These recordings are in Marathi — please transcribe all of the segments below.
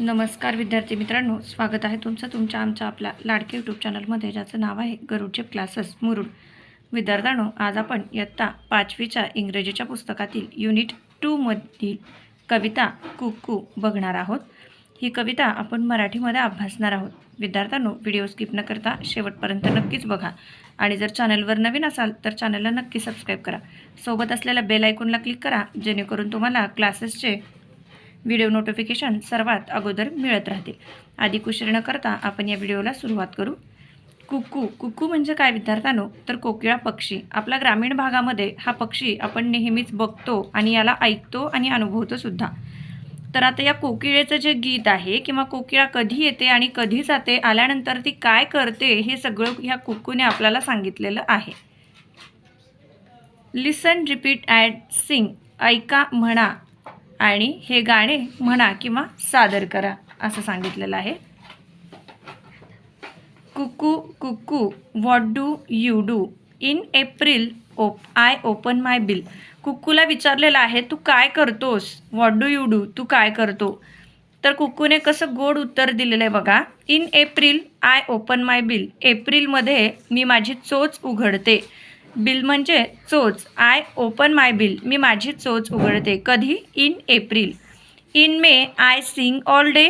नमस्कार विद्यार्थी मित्रांनो स्वागत आहे तुमचं तुमच्या आमच्या आपल्या लाडके यूट्यूब चॅनलमध्ये ज्याचं नाव आहे गरुडचेप क्लासेस मुरुड. विद्यार्थ्यांनो आज आपण इयत्ता पाचवीच्या इंग्रजीच्या पुस्तकातील युनिट टूमधील कविता कुक्कू बघणार आहोत. ही कविता आपण मराठीमध्ये अभ्यासणार आहोत. विद्यार्थ्यांनो व्हिडिओ स्किप न करता शेवटपर्यंत नक्कीच बघा. आणि जर चॅनलवर नवीन असाल तर चॅनलला नक्की सबस्क्राईब करा. सोबत असलेल्या बेल आयकॉनला क्लिक करा जेणेकरून तुम्हाला क्लासेसचे व्हिडिओ नोटिफिकेशन सर्वात अगोदर मिळत राहतील आधी कुशीर न करता आपण या व्हिडिओला सुरुवात करू. कुक्कू कुक्कू म्हणजे काय विद्यार्थ्यांनो? तर कोकिळा पक्षी. आपल्या ग्रामीण भागामध्ये हा पक्षी आपण नेहमीच बघतो आणि याला ऐकतो आणि अनुभवतो सुद्धा. तर आता या कोकिळेचं जे गीत आहे किंवा कोकिळा कधी येते आणि कधी जाते आल्यानंतर ती काय करते हे सगळं ह्या कुक्कूने आपल्याला सांगितलेलं आहे. लिसन रिपीट ॲड सिंग ऐका म्हणा. आणि हे गाणे म्हणा किंवा सादर करा असं सांगितलेलं आहे. Cuckoo cuckoo what do you do in April op I open my bill कुक्कूला विचारलेलं आहे तू काय करतोस? व्हॉट डू यू डू तू काय करतो? तर कुक्कूने कसं गोड उत्तर दिलेलं आहे बघा. In April I open my bill एप्रिलमध्ये मी माझी चोच उघडते. बिल म्हणजे चोच. आय ओपन माय बिल मी माझी चोच उघडते. कधी? In April in May I sing all day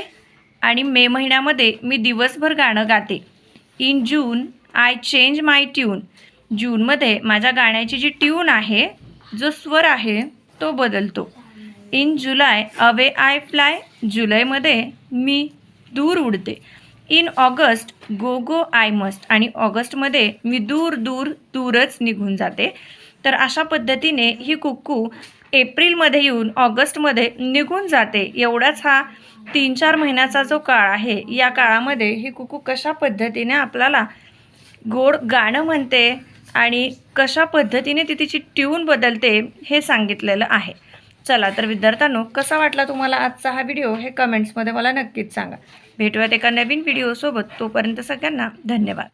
आणि मे महिन्यामध्ये मी दिवसभर गाणं गाते. In June I change my tune जूनमध्ये माझ्या गाण्याची जी ट्यून आहे जो स्वर आहे तो बदलतो. In July away I fly जुलैमध्ये मी दूर उडते. In August go go I must. आणि ऑगस्टमध्ये मी दूर दूर दूरच निघून जाते. तर अशा पद्धतीने ही कुक्कू एप्रिलमध्ये येऊन ऑगस्टमध्ये निघून जाते. एवढाच हा तीन चार महिन्याचा जो काळ आहे या काळामध्ये ही कुक्कू कशा पद्धतीने आपल्याला गोड गाणं म्हणते आणि कशा पद्धतीने ती तिची ट्यून बदलते हे सांगितलेलं आहे. चला तर विद्यार्थ्यांनो कसा वाटला तुम्हाला आजचा हा व्हिडिओ हे कमेंट्समध्ये मला नक्कीच सांगा. भेटूयात एका नवीन व्हिडिओसोबत तोपर्यंत सगळ्यांना धन्यवाद.